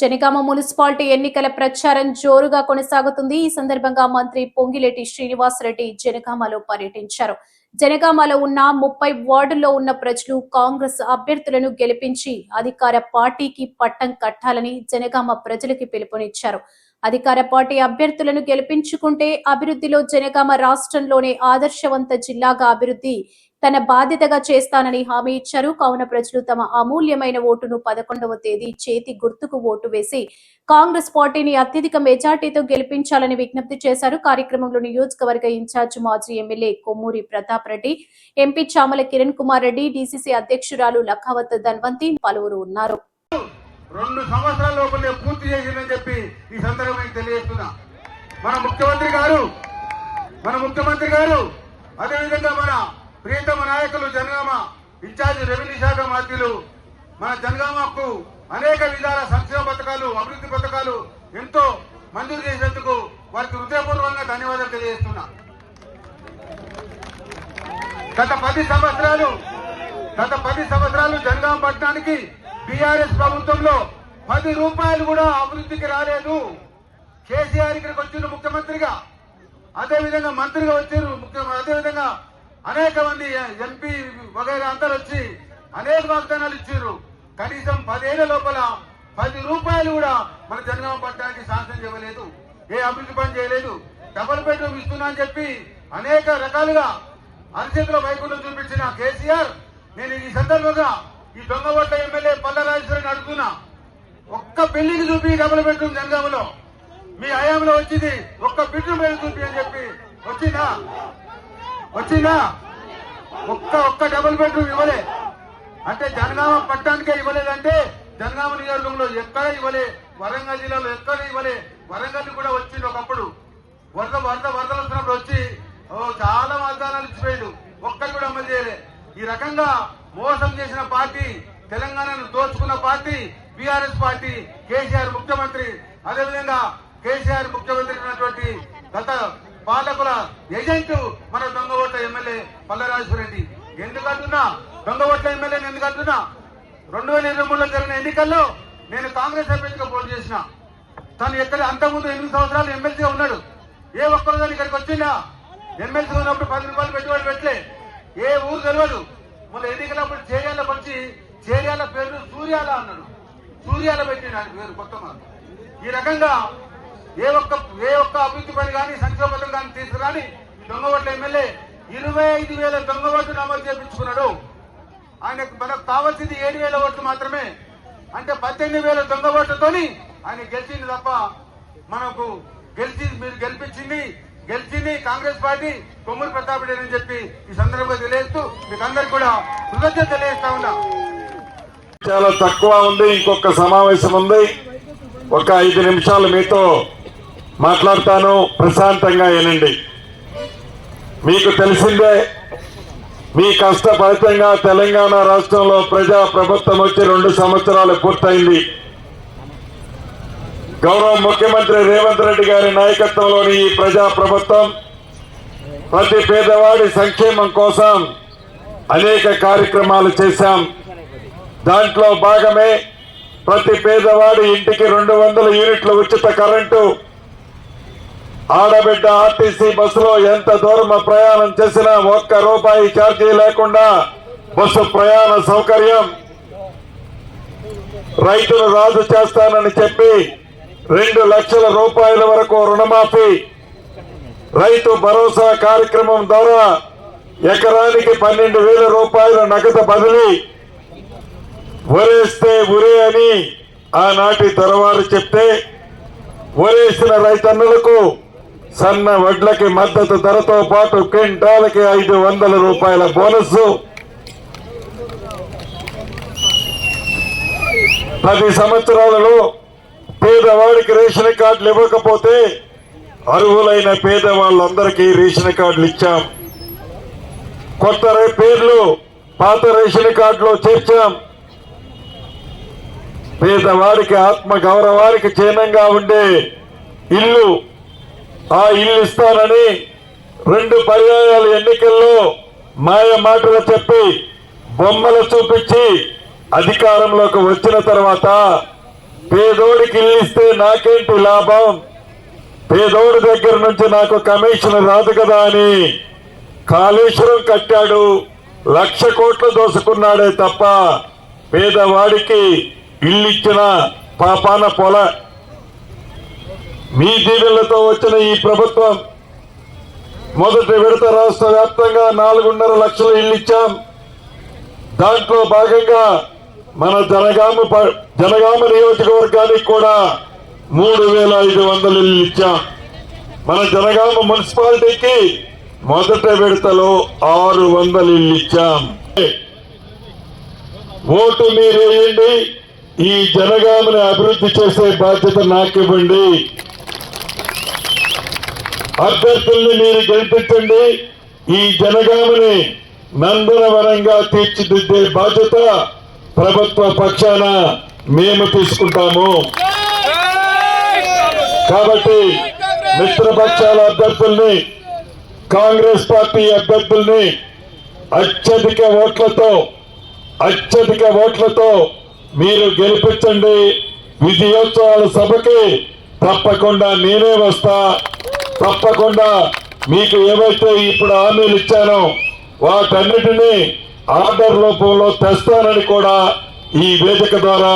Janagama municipality ఎన్నికల ప్రచారం జోరుగా కొనసాగుతుంది. ఈ సందర్భంగా మంత్రి పొంగిలేటి శ్రీనివాసరెడ్డి జనగామలో పర్యటించారు. జనగామలో ఉన్న ముప్పై వార్డుల్లో ఉన్న ప్రజలు కాంగ్రెస్ అభ్యర్థులను గెలిపించి అధికార పార్టీకి పట్టం కట్టాలని జనగామ ప్రజలకి పిలుపునిచ్చారు. అధికార పార్టీ అభ్యర్థులను గెలిపించుకుంటే అభివృద్ధిలో జనగామ రాష్ట్రంలోనే ఆదర్శవంత జిల్లాగా అభివృద్ధి తన బాధ్యతగా చేస్తానని హామీ ఇచ్చారు. కావున ప్రజలు తమ అమూల్యమైన ఓటును పదకొండవ తేదీ చేతి గుర్తుకు ఓటు వేసి కాంగ్రెస్ పార్టీని అత్యధిక మెజార్టీతో గెలిపించాలని విజ్ఞప్తి చేశారు. కార్యక్రమంలో నియోజకవర్గ ఇన్ఛార్జ్ మాజీ MLA Kommuri Pratap Reddy MP Chamala Kiran Kumar Reddy DCC అధ్యక్షురాలు లఖావత్ ధన్వంతి పలువురు ఉన్నారు రెండు సంవత్సరాల లోపలే పూర్తి చేసిందని చెప్పి ఈ సందర్భంగా తెలియజేస్తున్నా. మన ముఖ్యమంత్రి గారు మన ముఖ్యమంత్రి గారు అదేవిధంగా మన ప్రియతమ నాయకులు జనగామ ఇన్ఛార్జి రెవెన్యూ శాఖ మంత్రులు మన జనగామకు అనేక విధాల సంక్షేమ పథకాలు అభివృద్ధి పథకాలు ఎంతో మంజూరు చేసేందుకు వారికి హృదయపూర్వకంగా ధన్యవాదాలు తెలియజేస్తున్నా. గత పది సంవత్సరాలు గత పది సంవత్సరాలు జనగామ పట్టణానికి బీఆర్ఎస్ ప్రభుత్వంలో పది రూపాయలు కూడా అభివృద్ధికి రాలేదు. కేసీఆర్ ఇక్కడికి వచ్చిండు ముఖ్యమంత్రిగా. అదే విధంగా మంత్రిగా వచ్చారు ముఖ్య అదే విధంగా అనేక మంది ఎంపీ వగైరా అందరు వచ్చి అనేక వాగ్దానాలు ఇచ్చారు కనీసం పదేళ్ళ లోపల పది రూపాయలు కూడా మన జనగామ పట్టణానికి శాంక్షన్ చేయలేదు. ఏ అభివృద్ధి పని చేయలేదు. డబుల్ బెడ్రూమ్ ఇస్తున్నా అని చెప్పి అనేక రకాలుగా అరచేతిలో వైకుంఠం చూపించిన కేసీఆర్ నేను ఈ సందర్భంగా ఈ దొంగబొట్ట ఎమ్మెల్యే పల్లరాజేశ్వరిని అడుగుతున్నా. ఒక్క పెళ్ళికి చూపి డబుల్ బెడ్రూమ్ జనగామలో మీ హయాంలో వచ్చింది ఒక్క బెడ్రూమ్ పెళ్ళి చూపి అని చెప్పి. వచ్చిందా? వచ్చిందా? ఒక్క ఒక్క డబుల్ బెడ్రూమ్ ఇవ్వలే. అంటే జనగామ పట్టణానికే ఇవ్వలేదంటే జనగామ నియోజకవర్గంలో ఎక్కడ ఇవ్వలే వరంగల్ జిల్లాలో ఎక్కడ ఇవ్వలే వరంగల్ కూడా వచ్చింది ఒకప్పుడు. వరద వరద వరదలు వచ్చినప్పుడు వచ్చి ఓ చాలా వాగ్దానాలు ఇచ్చిపోయాడు. ఒక్కరు కూడా అమలు చేయలే. ఈ రకంగా మోసం చేసిన పార్టీ తెలంగాణను దోచుకున్న పార్టీ బీఆర్ఎస్ పార్టీ కేసీఆర్ ముఖ్యమంత్రి. అదేవిధంగా కేసీఆర్ ముఖ్యమంత్రి గత పాలకుల ఏజెంట్ మన దొంగ ఓట్ల ఎమ్మెల్యే పల్లరాజేశ్వరరెడ్డి. ఎందుకంటున్నా? దొంగ ఓట్ల ఎమ్మెల్యేని ఎందుకంటున్నా? రెండు వేల ఇరవై మూడులో జరిగిన ఎన్నికల్లో నేను కాంగ్రెస్ అభ్యర్థిగా పోటీ చేసిన. తను ఎక్కడ అంతకుముందు ఎనిమిది సంవత్సరాలు ఎమ్మెల్సీగా ఉన్నాడు. ఏ ఒక్కరు కానీ ఇక్కడికి వచ్చిందా ఎమ్మెల్సీ ఉన్నప్పుడు పది రూపాయలు పెట్టుబడి పెట్టలే. ఏ ఊరు తెలియదు మొన్న ఎన్నికలప్పుడు చేర్యాలకు వచ్చి చేర్యాల పేరు సూర్యాల అన్నాడు. సూర్యాల పెట్టిన ఆయన పేరు కొత్త మాట. ఈ రకంగా ఏ ఒక్క ఏ ఒక్క అభివృద్ధి పని కానీ సంక్షేమ పథకం కానీ తీసుకురాని దొంగ ఓట్ల ఎమ్మెల్యే ఇరవై ఐదు వేల దొంగ ఓట్లు అమలు చేపించుకున్నాడు ఆయనకు మనకు కావాల్సింది ఏడు వేల ఓట్లు మాత్రమే. అంటే పద్దెనిమిది వేల దొంగ ఓట్లతోని ఆయన గెలిచింది తప్ప మనకు గెలిచి మీరు గెలిపించింది గెలిచింది కాంగ్రెస్ పార్టీ. కొమ్మూరు ప్రతాప్ రెడ్డి అని చెప్పి ఈ సందర్భంగా తెలియజేస్తూ మీకు అందరికి కూడా కృతజ్ఞత తెలియజేస్తా ఉన్నా. చాలా తక్కువ ఉంది ఇంకొక సమావేశం ఉంది. ఒక ఐదు నిమిషాలు మీతో మాట్లాడతాను ప్రశాంతంగా వినండి. మీకు తెలిసిందే మీ కష్ట ఫలితంగా తెలంగాణ రాష్ట్రంలో ప్రజా ప్రభుత్వం వచ్చి రెండు సంవత్సరాలు పూర్తయింది. గౌరవ ముఖ్యమంత్రి రేవంత్ రెడ్డి గారి నాయకత్వంలోని ఈ ప్రజా ప్రభుత్వం ప్రతి పేదవాడి సంక్షేమం కోసం అనేక కార్యక్రమాలు చేశాం. దాంట్లో భాగమే ప్రతి పేదవాడి ఇంటికి రెండు వందల యూనిట్ల ఉచిత కరెంటు. ఆడబిడ్డ ఆర్టీసీ బస్సులో ఎంత దూరం ప్రయాణం చేసినా ఒక్క రూపాయి ఛార్జీ లేకుండా బస్సు ప్రయాణ సౌకర్యం. రైతులు రాజు చేస్తానని చెప్పి రెండు లక్షల రూపాయల వరకు రుణమాఫీ. రైతు భరోసా కార్యక్రమం ద్వారా ఎకరానికి పన్నెండు వేల రూపాయల నగదు బదిలీ. ఒరేస్తే ఉరే అని ఆనాటి తరవారు చెప్తే ఒరేసిన రైతన్నులకు సన్న వడ్లకి మద్దతు ధరతో పాటు క్వింటాలకి ఐదు వందల రూపాయల బోనస్ పది సంవత్సరాలలో పేదవాడికి రేషన్ కార్డులు ఇవ్వకపోతే అర్హులైన పేదవాళ్ళందరికీ రేషన్ కార్డులు ఇచ్చాం. కొత్త పేర్లు పాత రేషన్ కార్డులో చేర్చాం. పేదవాడికి ఆత్మ గౌరవానికి చిహ్నంగా ఉండే ఇల్లు ఆ ఇల్లు ఇస్తానని రెండు పర్యాయాల ఎన్నికల్లో మాయ మాటలు చెప్పి బొమ్మలు చూపించి అధికారంలోకి వచ్చిన తర్వాత పేదోడికి ఇల్లు ఇస్తే నాకేంటి లాభం? పేదోడి దగ్గర నుంచి నాకు కమిషన్ రాదు కదా అని కాళేశ్వరం కట్టాడు. లక్ష కోట్లు దోసుకున్నాడే తప్ప పేదవాడికి ఇల్లు ఇచ్చిన పాపాన పొల. మీ దీవెళ్ళతో వచ్చిన ఈ ప్రభుత్వం మొదటి విడత రాష్ట్ర వ్యాప్తంగా నాలుగున్నర లక్షల ఇల్లు ఇచ్చాం. దాంట్లో భాగంగా మన జనగామ ప- జనగామ నియోజకవర్గానికి కూడా మూడు వేల ఐదు వందల ఇల్లు ఇచ్చాం. మన జనగామ మున్సిపాలిటీకి మొదట విడతలో ఆరు వందలు ఇల్లు ఇచ్చాం. ఓటు మీరేయండి ఈ జనగామని అభివృద్ధి చేసే బాధ్యత నాకివ్వండి. అభ్యర్థుల్ని మీరు గెలిపించండి ఈ జనగామని నందనవనంగా తీర్చిదిద్దే బాధ్యత ప్రభుత్వ పక్షాన మేము తీసుకుంటాము. కాబట్టి మిత్రపక్షాల అభ్యర్థుల్ని కాంగ్రెస్ పార్టీ అభ్యర్థుల్ని అత్యధిక ఓట్లతో అత్యధిక ఓట్లతో మీరు గెలిపించండి. విజయోత్సవాల సభకి తప్పకుండా నేనే వస్తా. తప్పకుండా మీకు ఏవైతే ఇప్పుడు హామీలు ఇచ్చానో వాటన్నిటినీ ఆర్డర్ రూపంలో తెస్తానని కూడా ఈ వేదిక ద్వారా